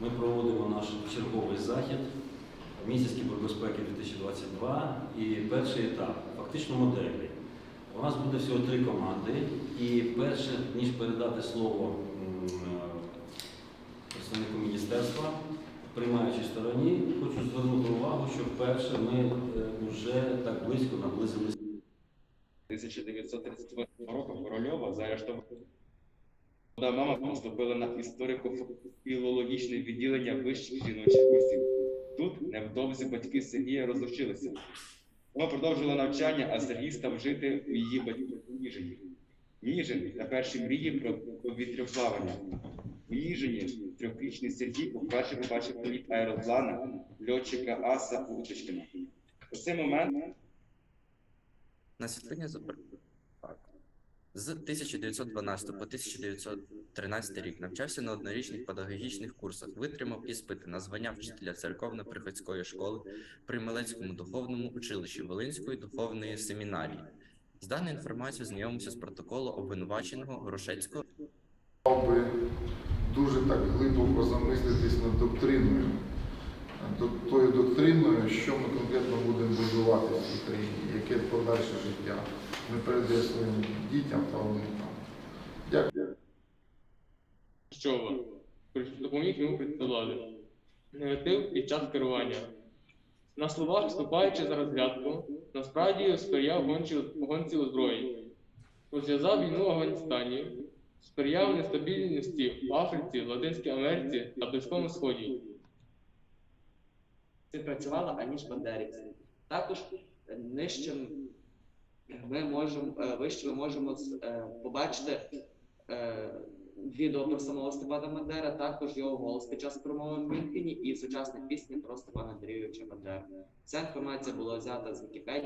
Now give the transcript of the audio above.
Ми проводимо наш черговий захід місяць кібербезпеки 2022 і перший етап фактично моделі. У нас буде всього три команди, і перше, ніж передати слово е, представнику міністерства, приймаючій стороні, хочу звернути увагу, що вперше ми вже так близько наблизилися. 1938 року Корольова заарештована. Молода мама поступила на історико-філологічне відділення вищих жіночих курсів. Тут невдовзі батьки Сергія розлучилися. Вона продовжила навчання, а Сергій став жити у її батьків Ніжині. Ніжин на першій мрії про повітряплавання. У Ніжині трьохрічний Сергій вперше побачив політ аероплана льотчика Аса Уточкина. У цей момент На світлині запр... З 1912 по 1913 рік навчався на однорічних педагогічних курсах, витримав іспити на звання вчителя церковно-приходської школи при Милецькому духовному училищі Волинської духовної семінарії. З даною інформацією знайомимося з протоколу обвинуваченого Горошецького мав би дуже так глибоко замислитись над доктриною, над тою доктриною, що ми конкретно будемо будувати в цій країні, яке подальше життя ми передаємо своїм дітям та онукам. Дякую. Щова. Допоміг йому прийти. Негатив під час керування. На словах, вступаючи за розглядку, насправді сприяв гончі, гонці озброєнь. Розв'язав війну в Афганістані, сприяв нестабільності в Африці, Латинській Америці та Близькому Сході. Це працювала аніж бандерівці. Також нижчим ми можемо е, вище ми можемо е, побачити е, відео про самого Степана Бандера, також його голос під час промови в Мюнхені і сучасна пісні про Степана Андрійовича Мандера. Ця інформація була взята з Вікіпедії.